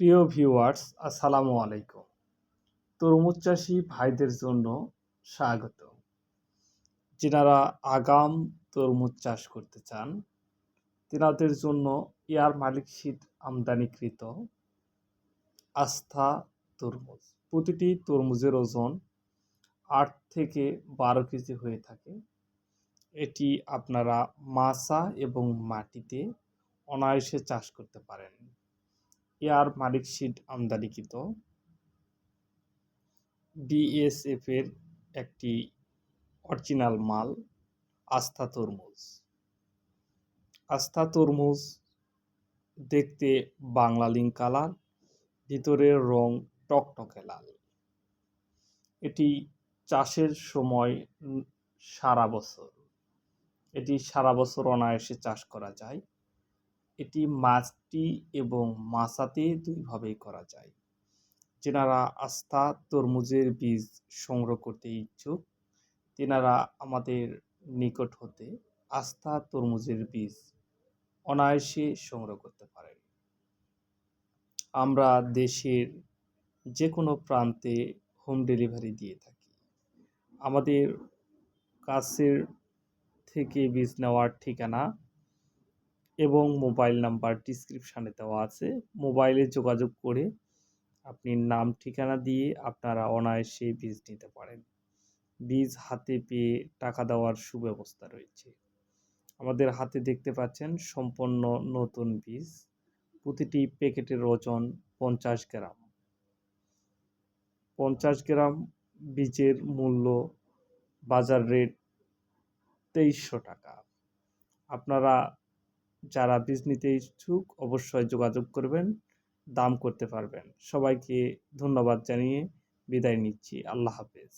প্রিয় ভিউয়ার্স, আসসালামু আলাইকুম। তরমুজ চাষি ভাইদের জন্য স্বাগত। যেনারা আগাম তরমুজ চাষ করতে চান, তেনাদের জন্য এয়ার মালিক শীত আমদানিকৃত আস্থা তরমুজ। প্রতিটি তরমুজের ওজন আট থেকে বারো কেজি হয়ে থাকে। এটি আপনারা মাসা এবং মাটিতে অনায়াসে চাষ করতে পারেন। এয়ার মালিক সিড আমদানিকৃত। বিএসএফ এর একটি অরিজিনাল মাল, আস্থা তরমুজ। আস্থা তরমুজ দেখতে বাংলা লিঙ্ক কালার, ভিতরের রং টকটকে লাল। এটি চাষের সময় সারা বছর। এটি সারা বছর অনায়াসে চাষ করা যায়। এটি মাছটি এবং মাছাতে দুইভাবেই করা যায়। যেনারা আস্থা, তরমুজের বীজ সংগ্রহ করতে ইচ্ছুক। তেনারা আমাদের নিকট হতে আস্থা, তরমুজের বীজ অনায়াসে সংগ্রহ করতে পারেন। আমরা দেশের যে কোনো প্রান্তে হোম ডেলিভারি দিয়ে থাকি। আমাদের কাছের থেকে বীজ নেওয়ার ঠিকানা এবং মোবাইল নাম্বার ডিসক্রিপশানে দেওয়া আছে। মোবাইলে যোগাযোগ করে আপনি নাম, ঠিকানা দিয়ে আপনারা অনায়াসে বীজ নিতে পারেন। বীজ হাতে পেয়ে টাকা দেওয়ার সুব্যবস্থা রয়েছে। আমাদের হাতে দেখতে পাচ্ছেন সম্পূর্ণ নতুন বীজ। প্রতিটি প্যাকেটের ওজন পঞ্চাশ গ্রাম। পঞ্চাশ গ্রাম বীজের মূল্য বাজার রেট তেইশশো টাকা। আপনারা যারা বীজ নিতে ইচ্ছুক অবশ্যই যোগাযোগ করবেন, দাম করতে পারবেন। সবাইকে ধন্যবাদ জানিয়ে বিদায় নিচ্ছি। আল্লাহ হাফেজ।